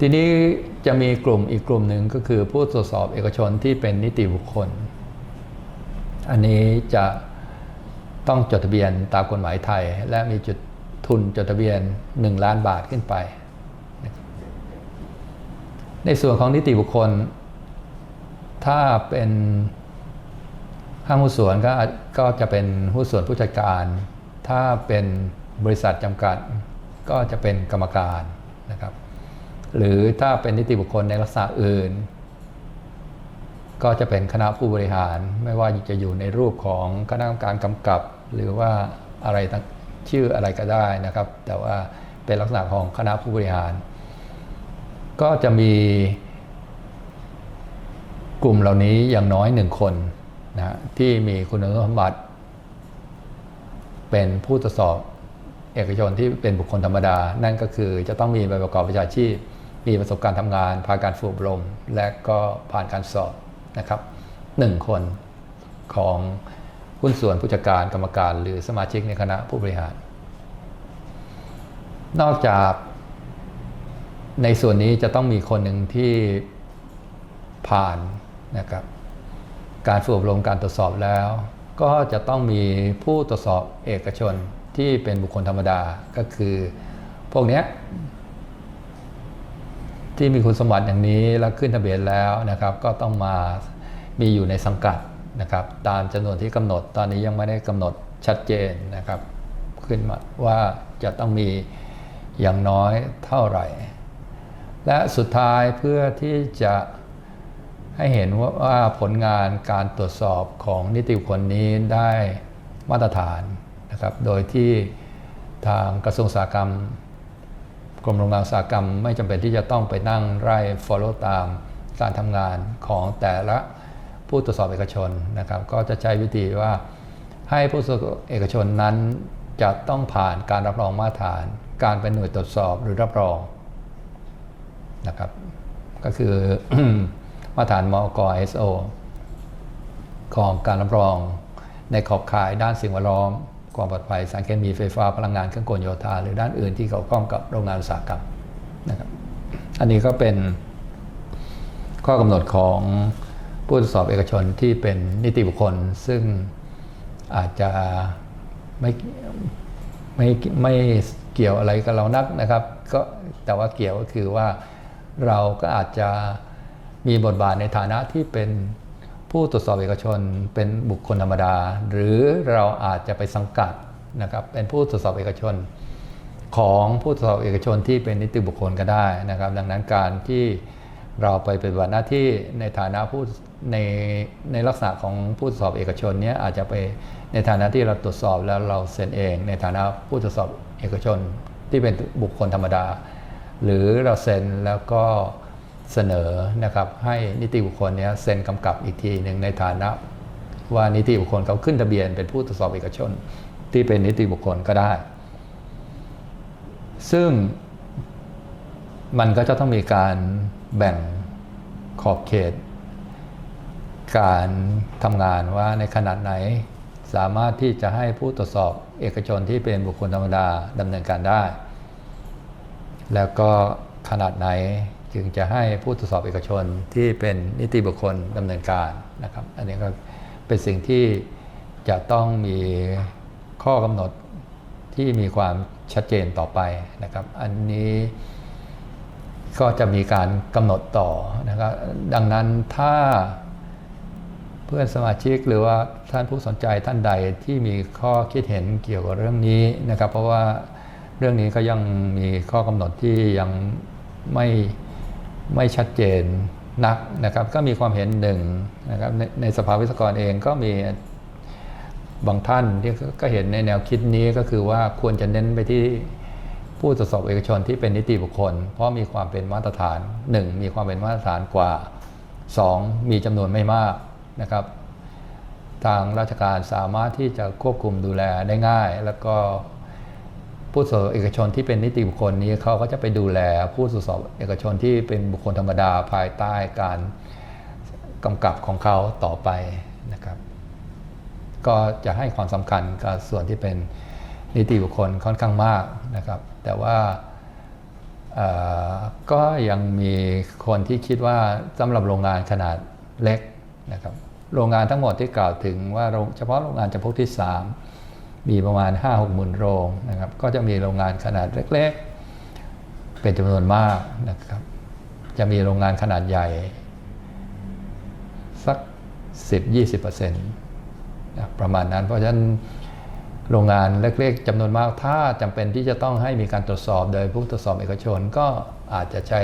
ทีนี้จะมีกลุ่มอีกกลุ่มหนึ่งก็คือผู้ตรวจสอบเอกชนที่เป็นนิติบุคคล อันนี้จะต้องจดทะเบียนตามกฎหมายไทย และมีจุดทุนจดทะเบียน 1 ล้านบาทขึ้นไป ในส่วนของนิติบุคคล ถ้าเป็นห้างหุ้นส่วนก็ก็จะเป็นหุ้นส่วนผู้จัดการ ถ้าเป็นบริษัทจำกัดก็จะเป็นกรรมการนะครับ หรือถ้าเป็นนิติบุคคลในลักษณะอื่น ก็จะเป็นคณะผู้บริหาร ไม่ว่าจะอยู่ในรูปของคณะกรรมการกำกับ หรือว่าอะไรชื่ออะไรก็ได้นะครับ แต่ว่าเป็นลักษณะของคณะผู้บริหาร ก็จะมีกลุ่มเหล่านี้อย่างน้อยหนึ่งคนนะที่มีคุณสมบัติเป็นผู้ตรวจสอบเอกชนที่เป็นบุคคลธรรมดา นั่นก็คือจะต้องมีใบประกอบวิชาชีพ มีประสบการณ์ทำงาน ผ่านการฝึกอบรม และก็ผ่านการสอบนะครับหนึ่งคนของหุ้นส่วนผู้จัดการกรรมการ หรือสมาชิกในคณะผู้บริหาร นอกจากในส่วนนี้จะต้องมีคนหนึ่งที่ผ่านนะครับการฝึกอบรมการตรวจสอบแล้ว ก็จะต้องมีผู้ตรวจสอบเอกชนที่เป็นบุคคลธรรมดาก็คือ พวกนี้ ที่มีคุณสมบัติอย่างนี้แล้วขึ้นทะเบียนแล้วนะครับ ก็ต้องมามีอยู่ในสังกัดนะครับ ตามจำนวนที่กำหนด ตอนนี้ยังไม่ได้กำหนดชัดเจนนะครับ ขึ้นมาว่าจะต้องมีอย่างน้อยเท่าไหร่ และสุดท้ายเพื่อที่จะให้เห็นว่าวาผลงานการตรวจสอบของนิติบุคคลนี้ได้มาตรฐานนะครับ โดยที่ทางกระทรวงอุตสาหกรรม กรมโรงงานอุตสาหกรรมไม่จำเป็นที่จะต้องไปนั่งไล่ follow ตามการทำงานของแต่ละผู้ตรวจสอบเอกชนนะครับ ก็จะใช้วิธีว่าให้ผู้ตรวจสอบเอกชนนั้นจะต้องผ่านการรับรองมาตรฐาน การเป็นหน่วยตรวจสอบหรือรับรองนะครับ ก็คือมาตรฐานมอก ISO ของการรับรองในขอบข่ายด้านสิ่งแวดล้อม ความปลอดภัยสารเคมีไฟฟ้าพลังงานเครื่องกลโยธา หรือด้านอื่นที่เกี่ยวข้องกับโรงงานอุตสาหกรรมนะครับอันนี้ก็เป็นข้อกำหนดของผู้ตรวจสอบเอกชนที่เป็นนิติบุคคล ซึ่งอาจจะไม่ไม่ไม่เกี่ยวอะไรกับเรานักนะครับ ก็แต่ว่าเกี่ยวก็คือว่าเราก็อาจจะมีบทบาทในฐานะที่เป็น ผู้ตรวจสอบเอกชนเป็นบุคคลธรรมดา หรือเราอาจจะไปสังกัดนะครับเป็นผู้ตรวจสอบเอกชน ของผู้ตรวจสอบเอกชนที่เป็นนิติบุคคลก็ได้นะครับ ดังนั้นการที่เราไปปฏิบัติหน้าที่ในฐานะผู้ในในลักษณะของผู้ตรวจสอบเอกชนเนี้ยอาจจะไปในฐานะที่เราตรวจสอบแล้วเราเซ็นเอง ในฐานะผู้ตรวจสอบเอกชนที่เป็นบุคคลธรรมดา หรือเราเซ็นแล้วก็ เสนอนะครับให้นิติบุคคลเนี้ยเซ็นกำกับอีกทีหนึ่งในฐานะ ว่านิติบุคคลเขาขึ้นทะเบียนเป็นผู้ตรวจสอบเอกชน ที่เป็นนิติบุคคลก็ได้ ซึ่งมันก็จะต้องมีการแบ่งขอบเขต การทำงานว่าในขนาดไหนสามารถที่จะให้ผู้ตรวจสอบเอกชนที่เป็นบุคคลธรรมดาดำเนินการได้ แล้วก็ขนาดไหน จึงจะให้ผู้ตรวจสอบเอกชนที่เป็นนิติบุคคลดำเนินการนะครับ อันนี้ก็เป็นสิ่งที่จะต้องมีข้อกำหนดที่มีความชัดเจนต่อไปนะครับ อันนี้ก็จะมีการกำหนดต่อนะครับ ดังนั้นถ้าเพื่อนสมาชิกหรือว่าท่านผู้สนใจท่านใดที่มีข้อคิดเห็นเกี่ยวกับเรื่องนี้นะครับ เพราะว่าเรื่องนี้ก็ยังมีข้อกำหนดที่ยังไม่ ไม่ชัดเจนนักนะครับ ก็มีความเห็นหนึ่งนะครับในในสภาวิศวกรเองก็มีบางท่านที่ก็เห็นในแนวคิดนี้ก็คือว่าควรจะเน้นไปที่ผู้ตรวจสอบเอกชนที่เป็นนิติบุคคล เพราะมีความเป็นมาตรฐาน 1 มีความเป็นมาตรฐานกว่า 2 มีจำนวนไม่มากนะครับ ทางราชการสามารถที่จะควบคุมดูแลได้ง่าย แล้วก็ ผู้สอบเอกชนที่เป็นนิติบุคคลนี้เขาก็จะไปดูแลผู้ตรวจสอบเอกชนที่เป็นบุคคลธรรมดาภายใต้การกำกับของเขาต่อไปนะครับ ก็จะให้ความสำคัญกับส่วนที่เป็นนิติบุคคลค่อนข้างมากนะครับ แต่ว่าก็ยังมีคนที่คิดว่าสำหรับโรงงานขนาดเล็กนะครับ โรงงานทั้งหมดที่กล่าวถึงว่าเฉพาะโรงงานจำพวกที่ 3 มีประมาณ 5 6หมื่นโรงนะครับ ก็จะมีโรงงานขนาดเล็กๆ เป็นจำนวนมากนะครับ จะมีโรงงานขนาดใหญ่ สัก 10-20%นะประมาณนั้น เพราะฉะนั้นโรงงานเล็กๆจำนวนมาก ถ้าจำเป็นที่จะต้องให้มีการตรวจสอบโดยผู้ตรวจสอบเอกชน ก็อาจจะใช้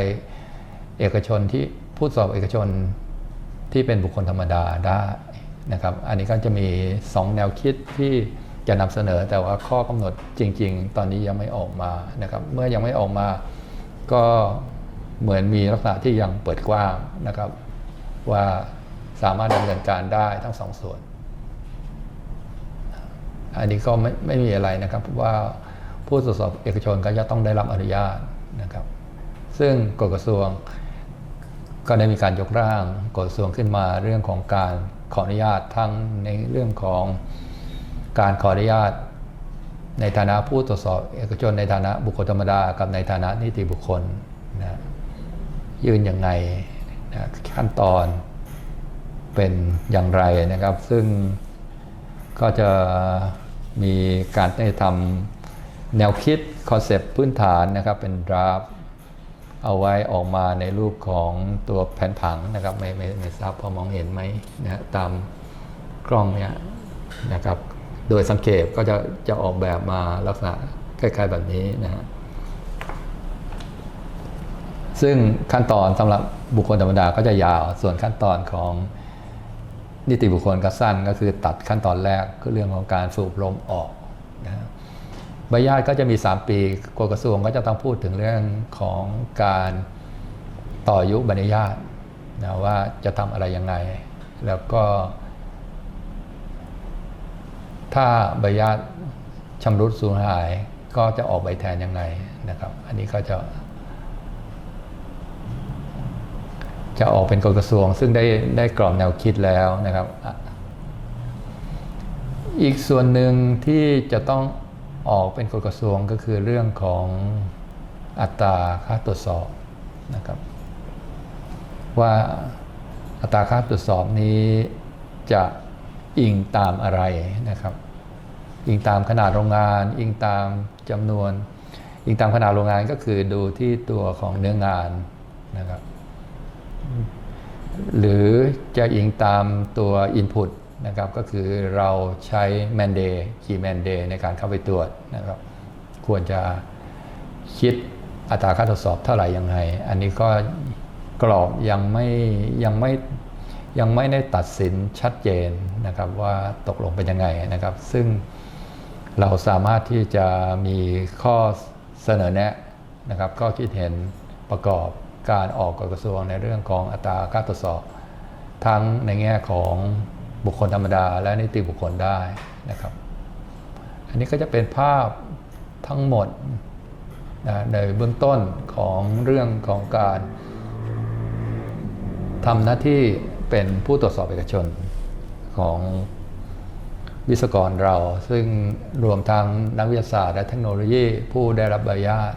เอกชนที่ผู้ตรวจสอบเอกชนที่เป็นบุคคลธรรมดาได้นะครับ อันนี้ก็จะมี 2 แนวคิดที่ จะนำเสนอแต่ว่าข้อกำหนดจริง ๆ ตอนนี้ยังไม่ออกมานะครับเมื่อยังไม่ออกมาก็เหมือนมีลักษณะที่ยังเปิดกว้างนะครับ ว่าสามารถดำเนินการได้ทั้งสองส่วน อันนี้ก็ไม่ไม่มีอะไรนะครับเพราะว่าผู้ตรวจสอบเอกชนก็จะต้องได้รับอนุญาตนะครับ ซึ่งกฎกระทรวงก็ได้มีการยกร่างกฎกระทรวงขึ้นมาเรื่องของการขออนุญาตทั้งในเรื่องของ การขออนุญาต ในฐานะผู้ตรวจสอบเอกชนในฐานะบุคคลธรรมดากับในฐานะนิติบุคคลนะยื่นยังไงนะขั้นตอนเป็นอย่างไรนะครับ ซึ่งก็จะมีการได้ทำแนวคิดคอนเซปต์พื้นฐานนะครับเป็นดราฟเอาไว้ออกมาในรูปของตัวแผนผังนะครับ ไม่ไม่ไม่ทราบพอมองเห็นไหมนะตามกล้องเนี่ยนะครับ โดยสังเกตก็จะจะออกแบบมาลักษณะคล้ายๆแบบนี้นะฮะซึ่งขั้นตอนสำหรับบุคคลธรรมดาก็จะยาว ส่วนขั้นตอนของนิติบุคคลก็สั้นก็คือตัดขั้นตอนแรกก็เรื่องของการสูบลมออกนะใบญาติก็จะมี 3 ปีกฎกระทรวงก็จะต้องพูดถึงเรื่องของการต่อยุใบอนุญาตนะว่าจะทำอะไรยังไง แล้วก็ ถ้าใบญาติชำรุดสูญหาย ก็จะออกใบแทนยังไงนะครับ อันนี้ก็จะจะออกเป็นกฎกระทรวง ซึ่งได้ได้กรอบแนวคิดแล้วนะครับ อีกส่วนหนึ่งที่จะต้องออกเป็นกฎกระทรวงก็คือเรื่องของอัตราค่าตรวจสอบนะครับ ว่าอัตราค่าตรวจสอบนี้จะ อิงตามอะไรนะครับ อิงตามขนาดโรงงาน อิงตามจำนวน อิงตามขนาดโรงงานก็คือดูที่ตัวของเนื้องานนะครับ หรือจะอิงตามตัว Input นะครับก็คือเราใช้ Man Day Key Man Day ในการเข้าไปตรวจนะครับ ควรจะคิดอัตราค่าทดสอบเท่าไหร่ยังไง อันนี้ก็กรอบยังไม่ยังไม่ ยังไม่ได้ตัดสินชัดเจนนะครับว่าตกลงเป็นยังไงนะครับ ซึ่งเราสามารถที่จะมีข้อเสนอแนะนะครับข้อคิดเห็นประกอบการออกกฎกระทรวงในเรื่องของอัตราค่าตรวจสอบ ทั้งในแง่ของบุคคลธรรมดา และนิติบุคคลได้นะครับ อันนี้ก็จะเป็นภาพทั้งหมดนะในเบื้องต้นของเรื่องของการทำหน้าที่ เป็นผู้ตรวจสอบเอกชนของวิศวกรเรา ซึ่งรวมทั้งนักวิทยาศาสตร์และเทคโนโลยีผู้ได้รับใบอนุญาต